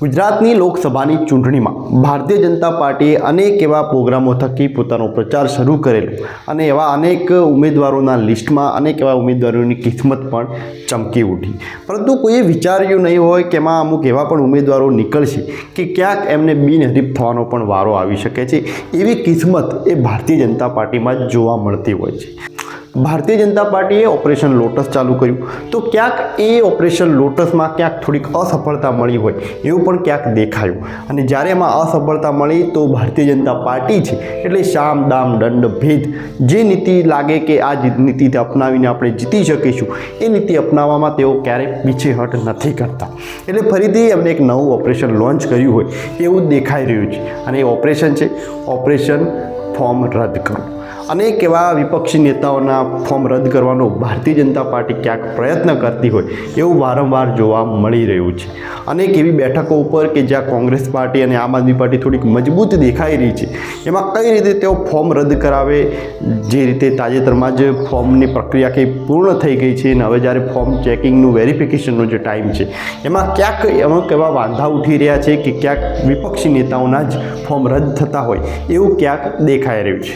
ગુજરાતની લોકસભાની ચૂંટણીમાં ભારતીય જનતા પાર્ટીએ અનેક એવા પ્રોગ્રામો થકી પોતાનો પ્રચાર શરૂ કરેલો. અને એવા અનેક ઉમેદવારોના લિસ્ટમાં અનેક એવા ઉમેદવારોની કિસ્મત પણ ચમકી ઉઠી. પરંતુ કોઈએ વિચાર્યું નહીં હોય કે એમાં અમુક એવા પણ ઉમેદવારો નીકળશે કે ક્યાંક એમને બિનહરીફ થવાનો પણ વારો આવી શકે છે. એવી કિસ્મત એ ભારતીય જનતા પાર્ટીમાં જ જોવા મળતી હોય છે. ભારતીય જનતા પાર્ટીએ ઓપરેશન લોટસ ચાલુ કર્યું. તો ક્યાંક એ ઓપરેશન લોટસમાં ક્યાંક થોડીક અસફળતા મળી હોય એવું પણ ક્યાંક દેખાયું. અને જ્યારે એમાં અસફળતા મળી તો ભારતીય જનતા પાર્ટી છે એટલે શામ, દામ, દંડ, ભેદ જે નીતિ લાગે કે આ નીતિ અપનાવીને આપણે જીતી શકીશું, એ નીતિ અપનાવવામાં તેઓ ક્યારેય પીછેહટ નથી કરતા. એટલે ફરીથી એમને એક નવું ઓપરેશન લોન્ચ કર્યું હોય એવું દેખાઈ રહ્યું છે. અને એ ઓપરેશન છે, ઓપરેશન ફોર્મ રદ કરો. અનેક એવા વિપક્ષી નેતાઓના ફોર્મ રદ કરવાનો ભારતીય જનતા પાર્ટી ક્યાંક પ્રયત્ન કરતી હોય એવું વારંવાર જોવા મળી રહ્યું છે. અનેક એવી બેઠકો ઉપર કે જ્યાં કોંગ્રેસ પાર્ટી અને આમ આદમી પાર્ટી થોડીક મજબૂત દેખાઈ રહી છે, એમાં કઈ રીતે તેઓ ફોર્મ રદ કરાવે, જે રીતે તાજેતરમાં જ ફોર્મની પ્રક્રિયા કંઈ પૂર્ણ થઈ ગઈ છે અને હવે જ્યારે ફોર્મ ચેકિંગનું વેરિફિકેશનનો જે ટાઈમ છે, એમાં ક્યાંક અમુક એવા વાંધા ઉઠી રહ્યા છે કે ક્યાંક વિપક્ષી નેતાઓના જ ફોર્મ રદ થતા હોય એવું ક્યાંક દેખાઈ રહ્યું છે.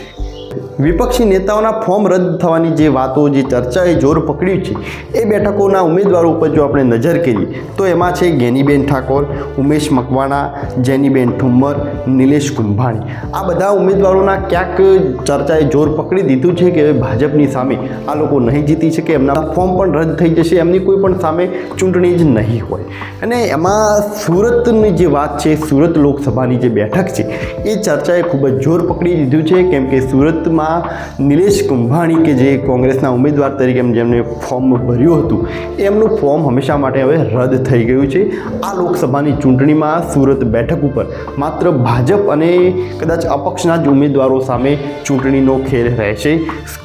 વિપક્ષી નેતાઓના ફોર્મ રદ થવાની જે વાતો, જે ચર્ચાએ જોર પકડ્યું છે, એ બેઠકોના ઉમેદવારો ઉપર જો આપણે નજર કરીએ, તો એમાં છે ગેનીબેન ઠાકોર, ઉમેશ મકવાણા, જેનીબેન ઠુમ્મર, નિલેશ કુંભાણી. આ બધા ઉમેદવારોના ક્યાંક ચર્ચાએ જોર પકડી દીધું છે કે ભાજપની સામે આ લોકો નહીં જીતી શકે, એમના ફોર્મ પણ રદ થઈ જશે, એમની કોઈ પણ સામે ચૂંટણી જ નહીં હોય. અને એમાં સુરતની જે વાત છે, સુરત લોકસભાની જે બેઠક છે, એ ચર્ચાએ ખૂબ જ જોર પકડી દીધું છે, કેમ કે સુરતમાં નિલેશ કુંભાણી કે જે કોંગ્રેસના ઉમેદવાર તરીકે જેમને ફોર્મ ભર્યું હતું, એમનું ફોર્મ હંમેશા માટે હવે રદ થઈ ગયું છે. આ લોકસભાની ચૂંટણીમાં સુરત બેઠક ઉપર માત્ર ભાજપ અને કદાચ અપક્ષના જ ઉમેદવારો સામે ચૂંટણીનો ખેલ રહેશે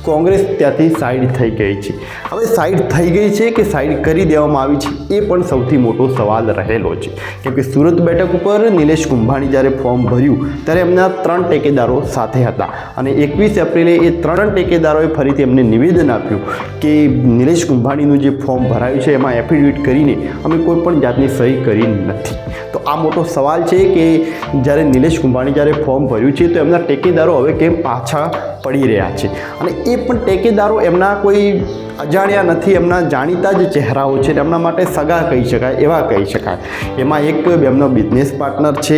કોંગ્રેસ ત્યાંથી સાઈડ થઈ ગઈ છે. હવે સાઈડ થઈ ગઈ છે કે સાઈડ કરી દેવામાં આવી છે, એ પણ સૌથી મોટો સવાલ રહેલો છે. કેમકે સુરત બેઠક ઉપર નિલેશ કુંભાણી જ્યારે ફોર્મ ભર્યું, ત્યારે એમના ત્રણ ટેકેદારો સાથે હતા અને એકવીસ એપ્રિલે એ ત્રણ ટેકેદારોએ ફરીથી એમને નિવેદન આપ્યું કે નિલેશ કુંભાણીનું જે ફોર્મ ભરાયું છે, એમાં એફિડેવિટ કરીને અમે કોઈ પણ જાતની સહી કરી નથી. તો આ મોટો સવાલ છે કે જ્યારે નિલેશ કુંભાણી જ્યારે ફોર્મ ભર્યું છે, તો એમના ટેકેદારો હવે કેમ પાછા પડી રહ્યા છે? અને એ પણ ટેકેદારો એમના કોઈ અજાણ્યા નથી, એમના જાણીતા જ ચહેરાઓ છે એમના માટે સગા કહી શકાય, એવા કહી શકાય. એમાં એક એમનો બિઝનેસ પાર્ટનર છે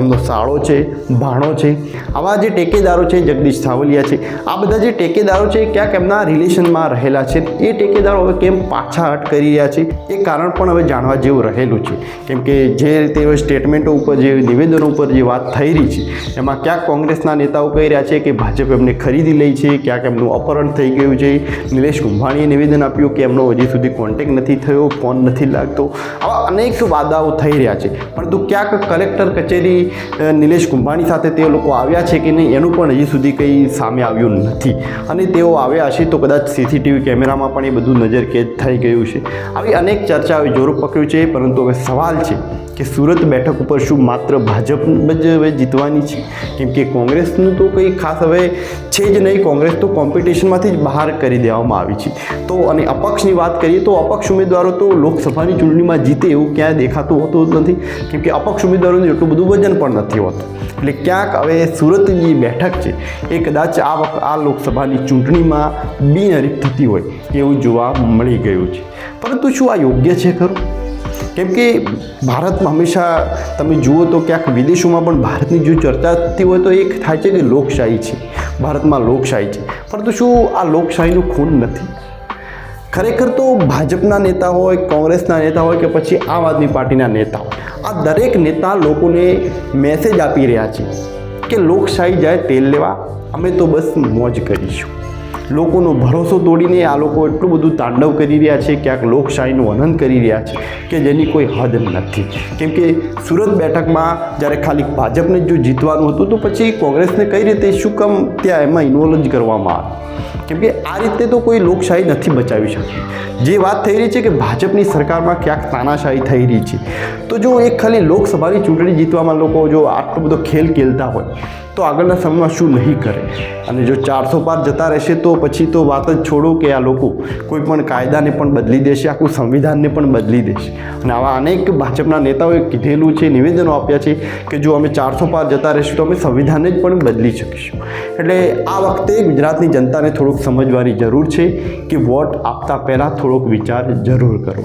એમનો સાળો છે, ભાણો છે. આવા જે ટેકેદારો છે, જગદીશ સાવલિયા છે. આ બધા જે ટેકેદારો છે ક્યાંક એમના રિલેશનમાં રહેલા છે. એ ટેકેદારો હવે કેમ પાછા હટ કરી રહ્યા છે? એ કારણ પણ હવે જાણવા જેવું રહેલું છે. કેમ કે જે રીતે હવે સ્ટેટમેન્ટો ઉપર જે નિવેદનો ઉપર જે વાત થઈ રહી છે, એમાં ક્યાંક કોંગ્રેસના નેતાઓ કહી રહ્યા છે કે ભાજપ એમને ખરીદી લઈ છે, ક્યાંક એમનું અપહરણ થઈ ગયું છે. નિલેશ કુંભાણીએ નિવેદન આપ્યું કે એમનો હજી સુધી કોન્ટેક્ટ નથી થયો ફોન નથી લાગતો. આવા અનેક વાદાઓ થઈ રહ્યા છે. પરંતુ ક્યાંક કલેક્ટર કચેરી નિલેશ કુંભાણી સાથે તે લોકો આવ્યા છે કે નહીં, એનું પણ હજી સુધી કંઈ સામે આવ્યું નથી. અને તેઓ આવ્યા હશે તો કદાચ સીસીટીવી કેમેરામાં પણ એ બધું નજરકેદ થઈ ગયું છે. આવી અનેક ચર્ચાઓએ જોર પકડ્યું છે, પરંતુ હવે સવાલ છે કે સુરત બેઠક ઉપર શું માત્ર ભાજપ જ હવે જીતવાની છે? કેમ કે કોંગ્રેસનું તો કંઈ ખાસ હવે છે જ નહીં. કોંગ્રેસ તો કોમ્પિટિશનમાંથી જ બહાર કરી દેવામાં આવી છે. તો અને અપક્ષની વાત કરીએ તો અપક્ષ ઉમેદવારો તો લોકસભાની ચૂંટણીમાં જીતે એવું ક્યાંય દેખાતું હોતું નથી. કેમ કે અપક્ષ ઉમેદવારોનું એટલું બધું વજન પણ નથી હોતું. એટલે ક્યાંક હવે સુરતની જે બેઠક છે એ કદાચ આ વખત આ લોકસભાની ચૂંટણીમાં બિનહરીફ થતી હોય એવું જોવા મળી ગયું છે. પરંતુ શું આ યોગ્ય છે ખરું? કેમ કે ભારતમાં હંમેશા તમે જુઓ તો ક્યાંક વિદેશોમાં પણ ભારતની જો ચર્ચા થતી હોય તો એક થાય છે કે લોકશાહી છે. ભારતમાં લોકશાહી છે. પરંતુ શું આ લોકશાહીનું ખૂન નથી? ખરેખર તો ભાજપના નેતા હોય, કોંગ્રેસના નેતા હોય કે પછી આમ આદમી પાર્ટીના નેતા હોય, આ દરેક નેતા લોકોને મેસેજ આપી રહ્યા છે કે લોકશાહી જાય તેલ લેવા. અમે તો બસ મોજ કરીશું. લોકોનો ભરોસો તોડીને આ લોકો એટલું બધું તાંડવ કરી રહ્યા છે, ક્યાંક લોકશાહીનું વનન કરી રહ્યા છે કે જેની કોઈ હદ નથી. કેમ કે સુરત બેઠકમાં જ્યારે ખાલી ભાજપને જો જીતવાનું હતું, તો પછી કોંગ્રેસને કઈ રીતે, શું કામ ત્યાં એમાં ઇન્વોલ્વ જ કરવામાં આવે? કેમ કે આ રીતે તો કોઈ લોકશાહી નથી બચાવી શકતી જે વાત થઈ રહી છે કે ભાજપની સરકારમાં ક્યાંક તાનાશાહી થઈ રહી છે, તો જો એક ખાલી લોકસભાની ચૂંટણી જીતવામાં લોકો જો આટલો બધો ખેલ ખેલતા હોય, તો આગળના સમયમાં શું નહીં કરે? અને જો ચારસો પાર જતા રહેશે, તો પછી તો વાત જ છોડો કે આ લોકો કોઈ પણ કાયદાને પણ બદલી દેશે, આખું સંવિધાનને પણ બદલી દેશે. અને આવા અનેક ભાજપના નેતાઓએ કીધેલું છે, નિવેદનો આપ્યા છે કે જો અમે ચારસો પાર જતા રહીશું તો અમે સંવિધાનને જ પણ બદલી શકીશું. એટલે આ વખતે ગુજરાતની જનતાને થોડુંક સમજવાની જરૂર છે કે વોટ આપતા પહેલાં થોડોક વિચાર જરૂર કરો.